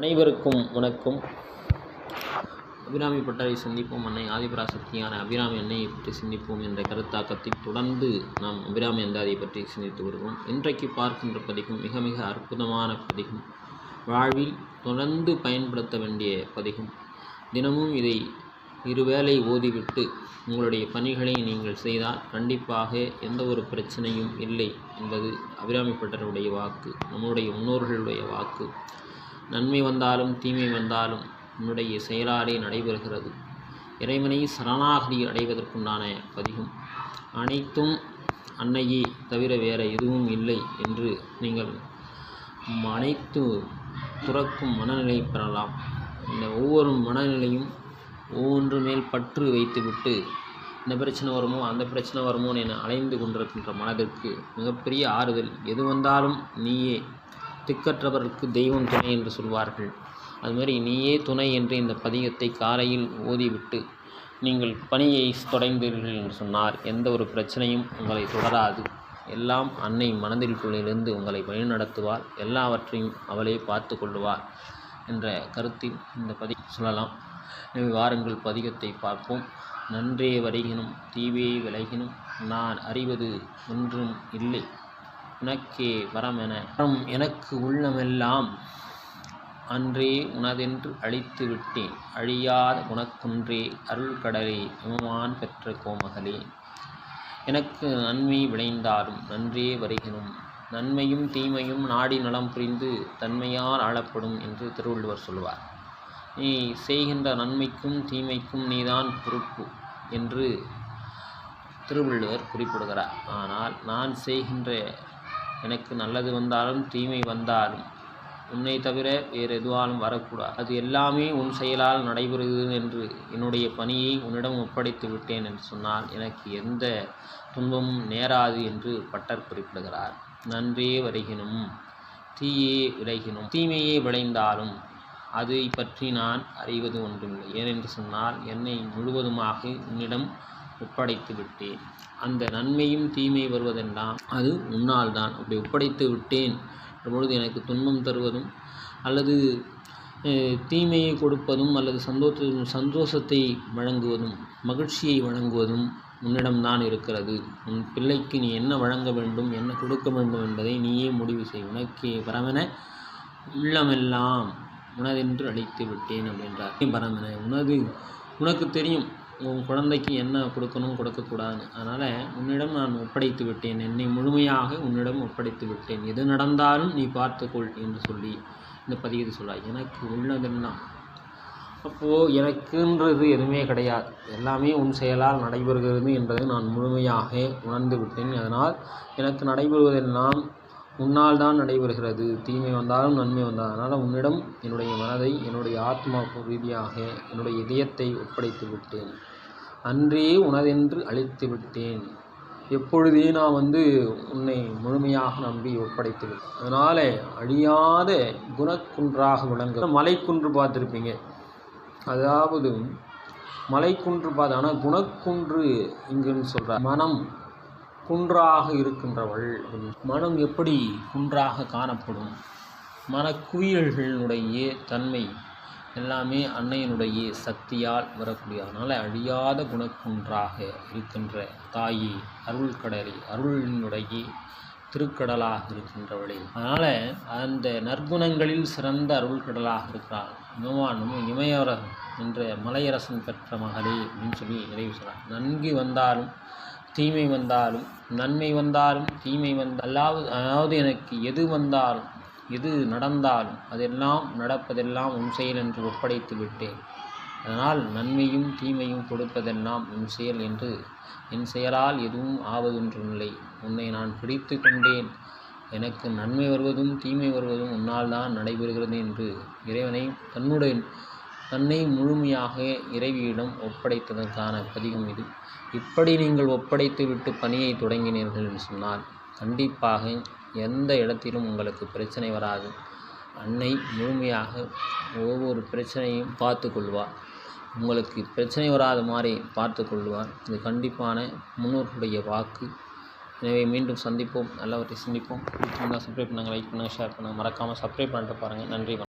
அனைவருக்கும் வணக்கம். அபிராமி பட்டரை சிந்திப்போம். அன்னை ஆதிபராசக்தியான அபிராமி அன்னையை பற்றி சிந்திப்போம் என்ற கருத்தாக்கத்தை தொடர்ந்து நாம் அபிராமி அந்தாதியை பற்றி சிந்தித்து வருவோம். இன்றைக்கு பார்க்கின்ற பதிகம் மிக மிக அற்புதமான பதிகம். வாழ்வில் தொடர்ந்து பயன்படுத்த வேண்டிய பதிகம். தினமும் இதை இருவேளை ஓதிவிட்டு உங்களுடைய பணிகளை நீங்கள் செய்தால் கண்டிப்பாக எந்த ஒரு பிரச்சனையும் இல்லை என்பது அபிராமி பட்டருடைய வாக்கு நம்முடைய முன்னோர்களுடைய வாக்கு. நன்மை வந்தாலும் தீமை வந்தாலும் உன்னுடைய செயலாலே நடைபெறுகிறது. இறைவனை சரணாகதி அடைவதற்குண்டான பதிகம். அனைத்தும் அன்னையே தவிர வேறு எதுவும் இல்லை என்று நீங்கள் அனைத்து துறக்கும் மனநிலை பெறலாம். இந்த ஒவ்வொரு மனநிலையும் ஒவ்வொன்று மேல் பற்று வைத்துவிட்டு இந்த பிரச்சனை வருமோ அந்த பிரச்சனை வருமோன்னு என அலைந்து கொண்டிருக்கின்ற மனதிற்கு மிகப்பெரிய ஆறுதல் எது வந்தாலும் நீயே திக்கற்றவருக்கு தெய்வம் துணை என்று சொல்வார்கள். அதுமாதிரி நீயே துணை என்று இந்த பதிகத்தை காலையில் ஓதிவிட்டு நீங்கள் பணியை தொடர்ந்தீர்கள் என்று சொன்னார். எந்த ஒரு பிரச்சனையும் உங்களை தொடராது. எல்லாம் அன்னை மனதிற்குள்ளிருந்து உங்களை வழிநடத்துவார். எல்லாவற்றையும் அவளே பார்த்து கொள்ளுவார் என்ற கருத்தில் இந்த பதி சொல்லலாம். எனவே வாருங்கள் பதிகத்தை பார்ப்போம். நன்றே வருகினும் தீவே விலகினும் நான் அறிவது ஒன்றும் இல்லை. உனக்கே வரமென வரம் எனக்கு உள்ளமெல்லாம் அன்றே உனதென்று அழித்து விட்டேன். அழியாத உனக்குன்றே அருள் கடலே இமமான் பெற்ற கோமகளே. எனக்கு நன்மை விளைந்தாலும் நன்றே வருகினும் நன்மையும் தீமையும் நாடி நலம் புரிந்து தன்மையால் ஆளப்படும் என்று திருவள்ளுவர் சொல்வார் நீ செய்கின்ற நன்மைக்கும் தீமைக்கும் நீதான் பொறுப்பு என்று திருவள்ளுவர் குறிப்பிடுகிறார். ஆனால் நான் செய்கின்ற எனக்கு நல்லது வந்தாலும் தீமை வந்தாலும் உன்னை தவிர வேறு எதுவாலும் வரக்கூடாது அது எல்லாமே உன் செயலால் நடைபெறுகிறது என்று என்னுடைய பணியை உன்னிடம் ஒப்படைத்து விட்டேன் என்று சொன்னால் எனக்கு எந்த துன்பமும் நேராது என்று பட்டர் குறிப்பிடுகிறார். நன்றே வருகினும் தீயே விளைகினும். தீமையே விளைந்தாலும் அதை பற்றி நான் அறிவது ஒன்றுமில்லை. ஏனென்று சொன்னால் என்னை முழுவதுமாக உன்னிடம் ஒப்படைத்து விட்டேன். அந்த நன்மையும் தீமை வருவதெல்லாம் அது உன்னால் தான் அப்படி ஒப்படைத்து விட்டேன். பொழுது எனக்கு துன்பம் தருவதும் அல்லது தீமையை கொடுப்பதும் அல்லது சந்தோஷ சந்தோஷத்தை வழங்குவதும் மகிழ்ச்சியை வழங்குவதும் உன்னிடம்தான் இருக்கிறது. உன் பிள்ளைக்கு நீ என்ன வழங்க வேண்டும் என்ன கொடுக்க வேண்டும் என்பதை நீயே முடிவு செய். உனக்கே பரமன உள்ளமெல்லாம் உனதென்று அழைத்து விட்டேன் அப்படின்றார். பரமன? உனது உனக்கு தெரியும். உன் குழந்தைக்கு என்ன கொடுக்கணும் கொடுக்கக்கூடாதுன்னு. அதனால் உன்னிடம் நான் ஒப்படைத்து விட்டேன். என்னை முழுமையாக உன்னிடம் ஒப்படைத்து விட்டேன். எது நடந்தாலும் நீ பார்த்துக்கொள் என்று சொல்லி இந்த பதிவு சொல்லாய் எனக்கு உள்ளதெல்லாம் அப்போது எனக்குன்றது எதுவுமே கிடையாது. எல்லாமே உன் செயலால் நடைபெறுகிறது என்பதை நான் முழுமையாக உணர்ந்து விட்டேன். அதனால் எனக்கு நடைபெறுவதெல்லாம் உன்னால் தான் நடைபெறுகிறது. தீமை வந்தாலும் நன்மை வந்தாலும் அதனால் உன்னிடம் என்னுடைய மனதை என்னுடைய ஆத்மா ரீதியாக என்னுடைய இதயத்தை ஒப்படைத்து விட்டேன் அன்றே உனதென்று அழித்து விட்டேன் எப்பொழுதே நான் வந்து உன்னை முழுமையாக நம்பி ஒப்படைத்து விட்டேன் அதனால் அழியாத குணக்குன்றாக விளங்க மலைக்குன்று பார்த்துருப்பீங்க. அதாவது மலைக்குன்று பார்த்து ஆனால் குணக்குன்று இங்குன்னு சொல்கிறார் மனம் குன்றாக இருக்கின்றவள். மனம் எப்படி குன்றாக காணப்படும்? மனக்குவியல்களினுடைய தன்மை எல்லாமே அன்னையினுடைய சக்தியால் வரக்கூடிய அதனால் அழியாத குணக்குன்றாக இருக்கின்ற தாயி அருள் கடலை அருளினுடைய திருக்கடலாக இருக்கின்றவளே. அதனால் அந்த நற்குணங்களில் சிறந்த அருள் கடலாக இருக்கிறாள். இமவானும் இமயவரன் என்ற மலையரசன் பெற்ற மகளே அப்படின்னு சொல்லி நிறைவு செய்கிறார் நன்கு வந்தாலும் தீமை வந்தாலும் நன்மை வந்தாலும் தீமை வந்த அல்லாவது அதாவது எனக்கு எது வந்தாலும் எது நடந்தாலும் அதெல்லாம் நடப்பதெல்லாம் உன் செயல் என்று ஒப்படைத்து விட்டேன். அதனால் நன்மையும் தீமையும் கொடுப்பதெல்லாம் உன் செயல் என்று என் செயலால் எதுவும் ஆவதொன்றுமில்லை. உன்னை நான் பிடித்து கொண்டேன். எனக்கு நன்மை வருவதும் தீமை வருவதும் உன்னால் தான் நடைபெறுகிறது என்று இறைவனை தன்னுடைய தன்னை முழுமையாக இறைவியிடம் ஒப்படைத்ததற்கான பதிகம் இது. இப்படி நீங்கள் ஒப்படைத்து விட்டு பணியை தொடங்கினீர்கள் என்று சொன்னால் கண்டிப்பாக எந்த இடத்திலும் உங்களுக்கு பிரச்சனை வராது. அன்னை முழுமையாக ஒவ்வொரு பிரச்சனையும் பார்த்து கொள்வார். உங்களுக்கு பிரச்சனை வராத மாதிரி பார்த்து கொள்வார். இது கண்டிப்பான முன்னோர்களுடைய வாக்கு. எனவே மீண்டும் சந்திப்போம். நல்லவற்றை சிந்திப்போம். பிடிச்சிருந்தால் சப்ஸ்கிரைப் பண்ணுங்கள் லைக் பண்ணுங்கள் ஷேர் பண்ணுங்கள் மறக்காமல் சப்ஸ்கிரைப் பண்ணிட்டு பாருங்கள் நன்றி